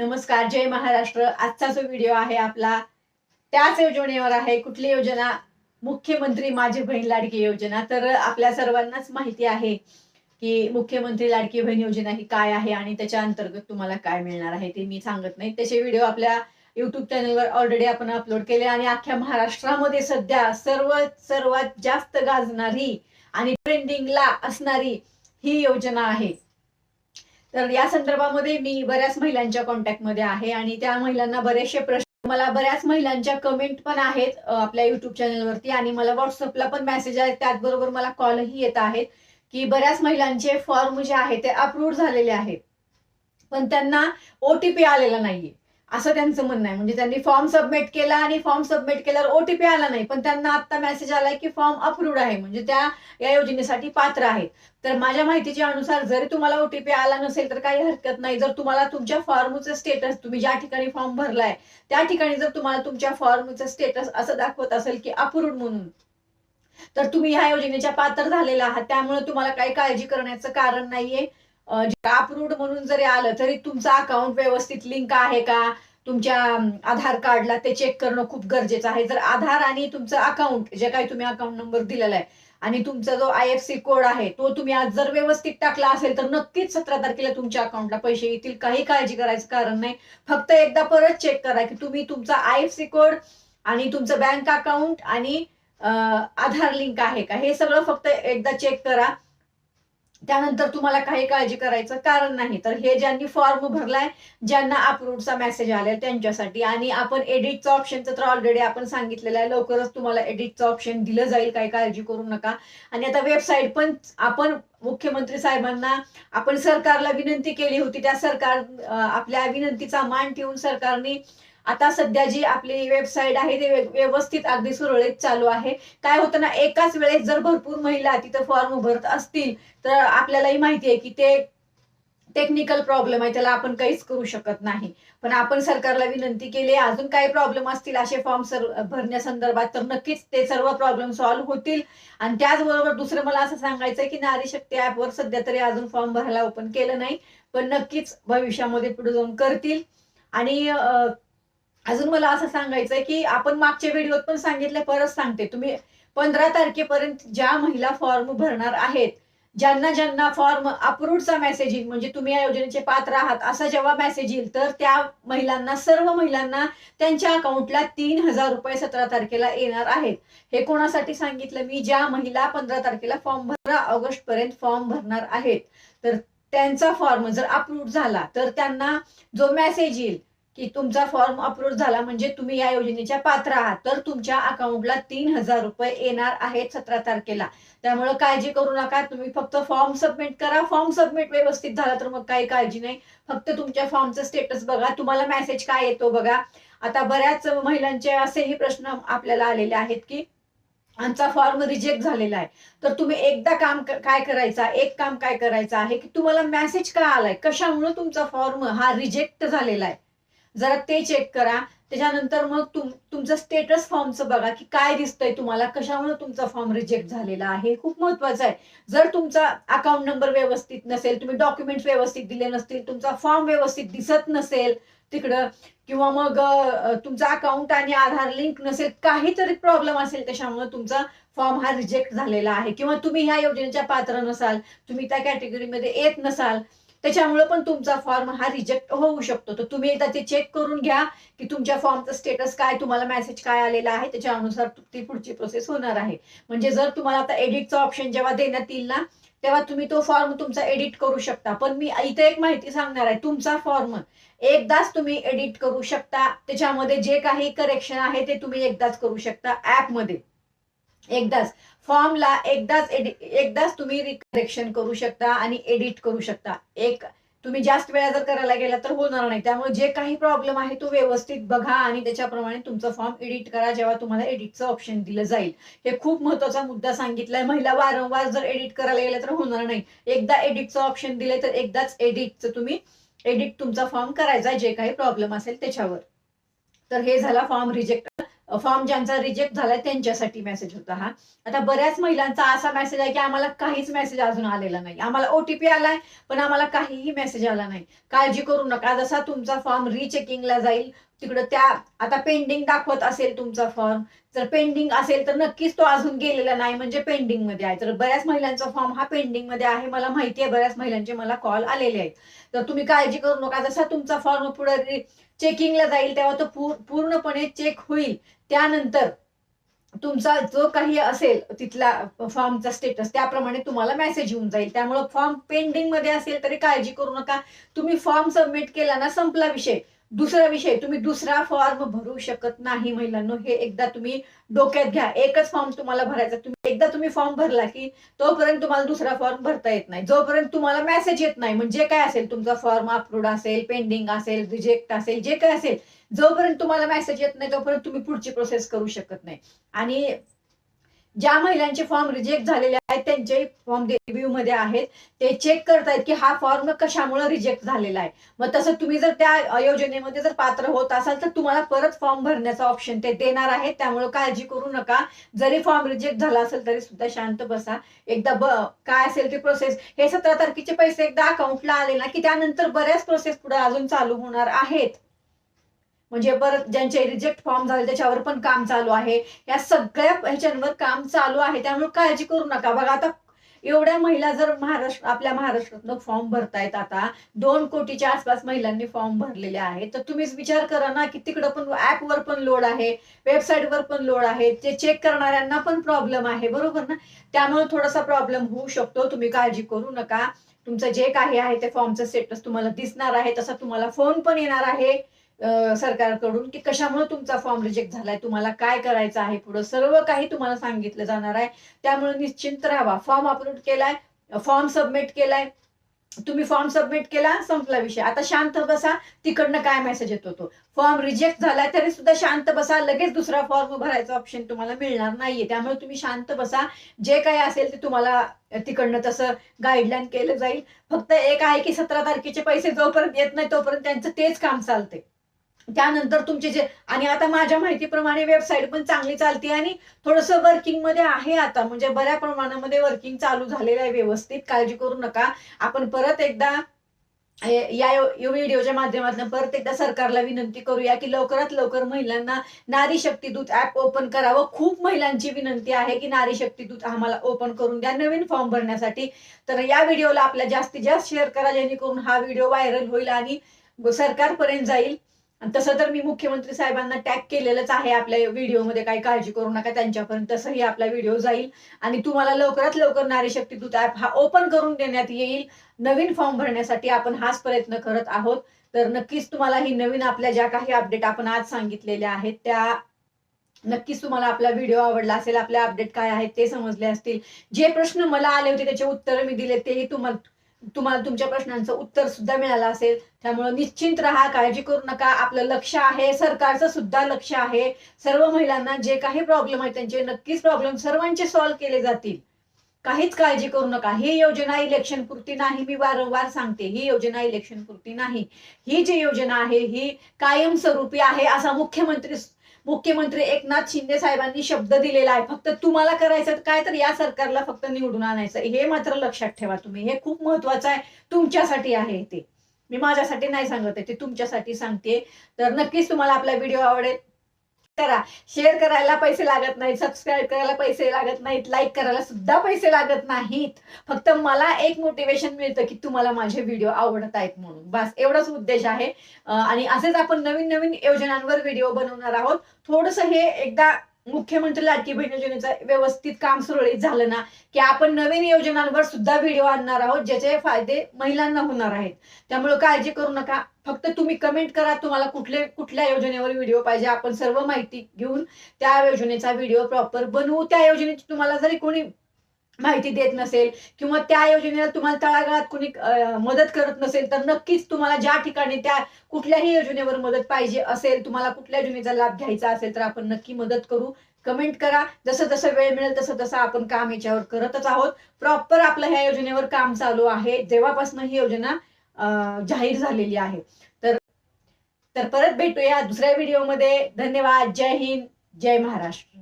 नमस्कार जय महाराष्ट्र. आजचा जो व्हिडिओ आहे आपला त्याच योजनेवर आहे. कुठली योजना? मुख्यमंत्री माझी बहीण लाडकी योजना. तर आपल्या सर्वांनाच माहिती आहे की मुख्यमंत्री लाडकी बहीण योजना ही काय आहे आणि त्याच्या अंतर्गत तुम्हाला काय मिळणार आहे ते मी सांगत नाही. त्याचे व्हिडिओ आपल्या युट्यूब चॅनलवर ऑलरेडी आपण अपलोड केले आणि अख्ख्या महाराष्ट्रामध्ये सध्या सर्व सर्वात जास्त गाजणारी आणि ट्रेंडिंगला असणारी ही योजना आहे. तर या संदर्भामध्ये मी बऱ्याच महिलांच्या कॉन्टॅक्टमध्ये आहे आणि त्या महिलांना बरेचसे प्रश्न मला बऱ्याच महिलांच्या कमेंट पण आहेत आपल्या युट्यूब चॅनलवरती आणि मला व्हॉट्सअपला पण मेसेज आहेत. त्याचबरोबर मला कॉलही येत आहेत की बऱ्याच महिलांचे फॉर्म जे आहे ते अप्रूव्ह झालेले आहेत. पण त्यांना ओटीपी आलेला नाहीये. असं त्यांचं म्हणणं आहे. म्हणजे त्यांनी फॉर्म सबमिट केला आणि फॉर्म सबमिट केल्यावर ओटीपी आला नाही. पण त्यांना आता मेसेज आलाय की फॉर्म अप्रूव्ड आहे. म्हणजे त्या या योजनेसाठी पात्र आहेत. तर माझ्या माहितीच्या अनुसार जरी तुम्हाला ओटीपी आला नसेल तर काही हरकत नाही. जर तुम्हाला तुमच्या फॉर्मचं स्टेटस तुम्ही ज्या ठिकाणी फॉर्म भरलाय त्या ठिकाणी जर तुम्हाला तुमच्या फॉर्मचं स्टेटस असं दाखवत असेल की अप्रूव्ड म्हणून तर तुम्ही ह्या योजनेच्या पात्र झालेला आहात. त्यामुळे तुम्हाला काही काळजी करण्याचं कारण नाहीये. अप्रूव्ड म्हणून जरी आलं तरी तुमचं अकाउंट व्यवस्थित लिंक आहे का? तुमच्या आधार कार्डला ते चेक करणं खूप गरजेचं आहे. जर आधार आणि तुमचं अकाउंट जे काही तुम्ही अकाउंट नंबर दिलेला आहे आणि तुमचा जो आय एफ सी कोड आहे तो तुम्ही आज जर व्यवस्थित टाकला असेल तर नक्कीच सतरा तारखेला तुमच्या अकाउंटला पैसे येतील. काही काळजी करायचं कारण नाही. फक्त एकदा परत चेक करा की तुम्ही तुमचा आय एफ सी कोड आणि तुमचं बँक अकाउंट आणि आधार लिंक आहे का? हे सगळं फक्त एकदा चेक करा. त्यानंतर तुम्हाला काही काळजी करायचं कारण नाही. तर हे ज्यांनी फॉर्म भरलाय ज्यांना अप्रूव्हचा मेसेज आलाय त्यांच्यासाठी. आणि आपण एडिटचं ऑप्शनचं तर ऑलरेडी आपण सांगितलेलं आहे. लवकरच तुम्हाला एडिटचं ऑप्शन दिलं जाईल. काही काळजी करू नका. आणि आता वेबसाईट पण आपण मुख्यमंत्री साहेबांना आपण सरकारला विनंती केली होती. त्या सरकार आपल्या विनंतीचा मान ठेवून सरकारने आता सध्या जी आपली वेबसाईट आहे ती व्यवस्थित अगदी सुरळीत चालू आहे. काय होतं ना एकाच वेळेस जर भरपूर महिला तिथं फॉर्म भरत असतील तर आपल्यालाही माहिती आहे की ते टेक्निकल प्रॉब्लेम आहे त्याला आपण काहीच करू शकत नाही. पण आपण सरकारला विनंती केली अजून काही प्रॉब्लेम असतील असे फॉर्म सर भरण्यासंदर्भात तर नक्कीच ते सर्व प्रॉब्लेम सॉल्व्ह होतील. आणि त्याचबरोबर दुसरं मला असं सांगायचं की नारी शक्ती ऍपवर सध्या तरी अजून फॉर्म भरायला ओपन केलं नाही पण नक्कीच भविष्यामध्ये पुढे जाऊन करतील. आणि अजून मला असं सांगायचंय की आपण मागच्या व्हिडिओत पण सांगितलं परत सांगते. तुम्ही पंधरा तारखेपर्यंत ज्या महिला फॉर्म भरणार आहेत ज्यांना ज्यांना फॉर्म अप्रूव्हचा मेसेज येईल म्हणजे तुम्ही या योजनेचे पात्र आहात असा जेव्हा मेसेज येईल तर त्या महिलांना सर्व महिलांना त्यांच्या अकाउंटला तीन हजार रुपये सतरा तारखेला येणार आहेत. हे कोणासाठी सांगितलं? मी ज्या महिला पंधरा तारखेला फॉर्म भरा ऑगस्ट पर्यंत फॉर्म भरणार आहेत. तर त्यांचा फॉर्म जर अप्रूव्ह झाला तर त्यांना जो मेसेज येईल की तुमचा फॉर्म अप्रूव्ह झाला म्हणजे तुम्ही या योजनेच्या पात्र आहात. तर तुमच्या अकाउंटला तीन हजार रुपये येणार आहेत सतरा तारखेला. त्यामुळे काळजी करू नका. तुम्ही फक्त फॉर्म सबमिट करा. फॉर्म सबमिट व्यवस्थित झाला तर मग काही काळजी नाही. फक्त तुमच्या फॉर्मचं स्टेटस बघा. तुम्हाला मेसेज काय येतो बघा. आता बऱ्याच महिलांचे असेही प्रश्न आपल्याला आलेले आहेत की आमचा फॉर्म रिजेक्ट झालेला आहे. तर तुम्ही एकदा काम काय करायचा? एक काम काय करायचं आहे की तुम्हाला मेसेज का आलाय? कशामुळे तुमचा फॉर्म हा रिजेक्ट झालेला आहे? जरा ते चेक करा. त्याच्यानंतर मग तुम तुमचं स्टेटस फॉर्मचं बघा की काय दिसतंय तुम्हाला कशामुळे तुमचा फॉर्म रिजेक्ट झालेला आहे. खूप महत्वाचं आहे. जर तुमचा अकाउंट नंबर व्यवस्थित नसेल तुम्ही डॉक्युमेंट्स व्यवस्थित दिले नसतील तुमचा फॉर्म व्यवस्थित दिसत नसेल तिकडं किंवा मग तुमचा अकाउंट आणि आधार लिंक नसेल काहीतरी प्रॉब्लेम असेल त्याच्यामुळे तुमचा फॉर्म हा रिजेक्ट झालेला आहे. किंवा तुम्ही ह्या योजनेच्या पात्र नसाल तुम्ही त्या कॅटेगरीमध्ये येत नसाल त्याच्यामुळे पण तुमचा फॉर्म हा रिजेक्ट होऊ शकतो. तर तुम्ही एकदा ते चेक करून घ्या की तुमच्या फॉर्मचा स्टेटस काय तुम्हाला मेसेज काय आलेला आहे त्याच्यानुसार ती पुढची प्रोसेस होणार आहे. म्हणजे जर तुम्हाला आता एडिटचा ऑप्शन जेव्हा देण्यात येईल ना तेव्हा तुम्ही तो फॉर्म तुमचा एडिट करू शकता. पण मी इथे एक माहिती सांगणार आहे तुमचा फॉर्म एकदाच तुम्ही एडिट करू शकता. त्याच्यामध्ये जे काही करेक्शन आहे ते तुम्ही एकदाच करू शकता ऍपमध्ये एकदाच. फॉर्मला एकदाच एकदाच तुम्ही रिकरेक्शन करू शकता आणि एडिट करू शकता. एक तुम्ही जास्त वेळा जर करायला गेला तर होणार नाही. त्यामुळे जे काही प्रॉब्लेम आहे तो व्यवस्थित बघा आणि त्याच्याप्रमाणे तुमचा फॉर्म एडिट करा जेव्हा तुम्हाला एडिटचं ऑप्शन दिलं जाईल. हे खूप महत्त्वाचा मुद्दा सांगितलाय. महिला वारंवार जर एडिट करायला गेलं तर होणार नाही. एकदा एडिटचं ऑप्शन दिले तर एकदाच एडिटचं तुम्ही एडिट तुमचा फॉर्म करायचा जे काही प्रॉब्लेम असेल त्याच्यावर. तर हे झाला फॉर्म रिजेक्ट. फॉर्म ज्यांचा रिजेक्ट झालाय त्यांच्यासाठी मेसेज होता हा. आता बऱ्याच महिलांचा असा मेसेज आहे की आम्हाला काहीच मेसेज अजून आलेला नाही. आम्हाला ओटीपी आलाय पण आम्हाला काहीही मेसेज आला नाही. काळजी करू नका. जसा तुमचा फॉर्म रिचेकिंगला जाईल तिकडं त्या आता पेंडिंग दाखवत असेल तुमचा फॉर्म जर पेंडिंग असेल तर नक्कीच तो अजून गेलेला नाही म्हणजे पेंडिंगमध्ये आहे. तर बऱ्याच महिलांचा फॉर्म हा पेंडिंगमध्ये आहे मला माहिती आहे बऱ्याच महिलांचे मला कॉल आलेले आहेत. तर तुम्ही काळजी करू नका. जसा तुमचा फॉर्म पुढे चेकिंगला जाईल तेव्हा तो पूर्णपणे चेक होईल. त्यानंतर तुमचा जो काही असेल तिथला फॉर्मचा स्टेटस त्याप्रमाणे तुम्हाला मेसेज येऊन जाईल. त्यामुळे फॉर्म पेंडिंगमध्ये असेल तरी काळजी करू नका. तुम्ही फॉर्म सबमिट केला ना संपला विषय. दुसरा विषय तुम्ही दुसरा फॉर्म भरू शकत नाही महिलांनो हे एकदा तुम्ही डोक्यात घ्या. एकच फॉर्म तुम्हाला भरायचा तुम्ही एकदा तुम्ही फॉर्म भरला की तोपर्यंत तुम्हाला दुसरा फॉर्म भरता येत नाही. जोपर्यंत तुम्हाला मेसेज येत नाही म्हणजे काय असेल? तुमचा फॉर्म अप्रूव्ड असेल पेंडिंग असेल रिजेक्ट असेल जे काय असेल जोपर्यंत तुम्हाला मेसेज येत नाही तोपर्यंत तुम्ही पुढची प्रोसेस करू शकत नाही. आणि ज्या महिलांचे फॉर्म रिजेक्ट झालेले त्यांचे फॉर्म रिव्ह्यू मध्ये आहेत ते चेक करतायत की हा फॉर्म कशामुळे रिजेक्ट झालेला आहे. मग तसं तुम्ही जर त्या योजनेमध्ये जर पात्र होत असाल तर तुम्हाला परत फॉर्म भरण्याचा ऑप्शन ते देणार आहे त्यामुळे काळजी करू नका. जरी फॉर्म रिजेक्ट झाला असेल तरी सुद्धा शांत बसा. एकदा ब काय असेल ती प्रोसेस हे सतरा तारखेचे पैसे एकदा अकाउंटला आले ना की त्यानंतर बऱ्याच प्रोसेस पुढे अजून चालू होणार आहेत. म्हणजे परत ज्यांचे रिजेक्ट फॉर्म झाले त्याच्यावर पण काम चालू आहे. या सगळ्या ह्याच्यांवर काम चालू आहे त्यामुळे काळजी करू नका. बघा आता एवढ्या महिला जर महाराष्ट्र आपल्या महाराष्ट्रातनं फॉर्म भरतायत आता दोन कोटीच्या आसपास महिलांनी फॉर्म भरलेले आहेत. तर तुम्हीच विचार करा ना की तिकडं पण ऍपवर पण लोड आहे वेबसाईटवर पण लोड आहे ते चेक करणाऱ्यांना पण प्रॉब्लेम आहे बरोबर ना? त्यामुळे थोडासा प्रॉब्लेम होऊ शकतो. तुम्ही काळजी करू नका. तुमचं जे काही आहे ते फॉर्मचं स्टेटस तुम्हाला दिसणार आहे तसा तुम्हाला फोन पण येणार आहे. सरकारकडून की कशामुळे तुमचा फॉर्म रिजेक्ट झालाय तुम्हाला काय करायचं आहे पुढे सर्व काही तुम्हाला सांगितलं जाणार आहे. त्यामुळे निश्चिंत राहावा फॉर्म अपलोड केलाय फॉर्म सबमिट केलाय. तुम्ही फॉर्म सबमिट केला संपला विषय. आता शांत बसा तिकडनं काय मेसेज येतो तो? फॉर्म रिजेक्ट झालाय तरी सुद्धा शांत बसा. लगेच दुसरा फॉर्म भरायचा ऑप्शन तुम्हाला मिळणार नाहीये. त्यामुळे तुम्ही शांत बसा. जे काही असेल ते तुम्हाला तिकडनं तसं गाईडलाईन केलं जाईल. फक्त एक आहे की सतरा तारखेचे पैसे जोपर्यंत येत नाही तोपर्यंत त्यांचं तेच काम चालते त्यानंतर तुमचे जे आणि आता माझ्या माहितीप्रमाणे वेबसाईट पण चांगली चालते आणि थोडंसं वर्किंगमध्ये आहे आता. म्हणजे बऱ्या प्रमाणामध्ये वर्किंग चालू झालेलं आहे व्यवस्थित. काळजी करू नका. आपण परत एकदा या व्हिडिओच्या माध्यमातून परत एकदा सरकारला विनंती करूया की लवकरात लवकर महिलांना नारी शक्ती दूत ऍप ओपन करावं. खूप महिलांची विनंती आहे की नारी शक्ती दूत आम्हाला ओपन करून द्या. नवीन फॉर्म भरण्यासाठी. तर या व्हिडिओला आपल्या जास्तीत जास्त शेअर करा जेणेकरून हा व्हिडिओ व्हायरल होईल आणि सरकारपर्यंत जाईल. आणि तसं तर मी मुख्यमंत्री साहेबांना टॅग केलेलंच आहे आपल्या व्हिडिओमध्ये काही काळजी करू नका त्यांच्यापर्यंत तसंही आपला व्हिडिओ जाईल. आणि तुम्हाला लवकरात लवकर नारी शक्ती दूत ऍप हा ओपन करून देण्यात येईल. नवीन फॉर्म भरण्यासाठी आपण हाच प्रयत्न करत आहोत. तर नक्कीच तुम्हाला ही नवीन आपल्या ज्या काही अपडेट आपण आज सांगितलेल्या आहेत त्या नक्कीच तुम्हाला आपला व्हिडिओ आवडला असेल आपले अपडेट काय आहेत ते समजले असतील. जे प्रश्न मला आले होते त्याचे उत्तर मी दिले तेही तुम्हाला तुम्हाला तुमच्या प्रश्नांचं उत्तर सुद्धा मिळालं असेल. त्यामुळे निश्चिंत राहा काळजी करू नका. आपलं लक्ष आहे सरकारचं सुद्धा लक्ष आहे. सर्व महिलांना जे काही प्रॉब्लेम आहेत त्यांचे नक्कीच प्रॉब्लेम सर्वांचे सॉल्व्ह केले जातील. काहीच काळजी करू नका. ही योजना इलेक्शन पुरती नाही मी वारंवार सांगते. ही योजना इलेक्शन पुरती नाही. ही जी योजना आहे ही कायमस्वरूपी आहे असा मुख्यमंत्री मुख्यमंत्री एकनाथ शिंदे साहेबांनी शब्द दिलेला आहे. फक्त तुम्हाला करायचं काय तर या सरकारला फक्त निवडून आणायचं हे मात्र लक्षात ठेवा तुम्ही. हे खूप महत्वाचं आहे. तुमच्यासाठी आहे ते. मी माझ्यासाठी नाही सांगत आहे ते तुमच्यासाठी सांगते. तर नक्कीच तुम्हाला आपला व्हिडिओ आवडेल. करा. शेअर करायला पैसे लागत नाहीत सबस्क्राईब करायला पैसे लागत नाहीत लाईक करायला सुद्धा पैसे लागत नाहीत. फक्त मला एक मोटिवेशन मिळतं की तुम्हाला माझे व्हिडिओ आवडत आहेत म्हणून. बस एवढाच उद्देश आहे. आणि असेच आपण नवीन नवीन योजनांवर व्हिडिओ बनवणार आहोत. थोडस हे एकदा मुख्यमंत्री लाडकी बहीण योजनेचं व्यवस्थित काम सुरळीत झालं ना की आपण नवीन योजनांवर सुद्धा व्हिडिओ आणणार आहोत ज्याचे फायदे महिलांना होणार आहेत. त्यामुळे काळजी करू नका. फक्त तुम्ही कमेंट करा तुम्हाला कुठले कुठल्या योजनेवर व्हिडिओ पाहिजे आपण सर्व माहिती घेऊन त्या योजनेचा व्हिडिओ प्रॉपर बनवू. त्या योजनेची तुम्हाला जरी कोणी माहिती देत नसेल किंवा त्या योजनेला तुम्हाला तळागाळात कोणी मदत करत नसेल तर नक्कीच तुम्हाला ज्या ठिकाणी त्या कुठल्याही योजनेवर मदत पाहिजे असेल तुम्हाला कुठल्या योजनेचा लाभ घ्यायचा असेल तर आपण नक्की मदत करू. कमेंट करा. जसं जसं वेळ मिळेल तसं तसं आपण काम याच्यावर करतच आहोत. प्रॉपर आपलं ह्या योजनेवर काम चालू आहे. जेव्हापासून ही योजना जाहीर झालेली आहे. तर तर परत भेटूया दुसऱ्या व्हिडिओमध्ये. धन्यवाद. जय हिंद. जय महाराष्ट्र.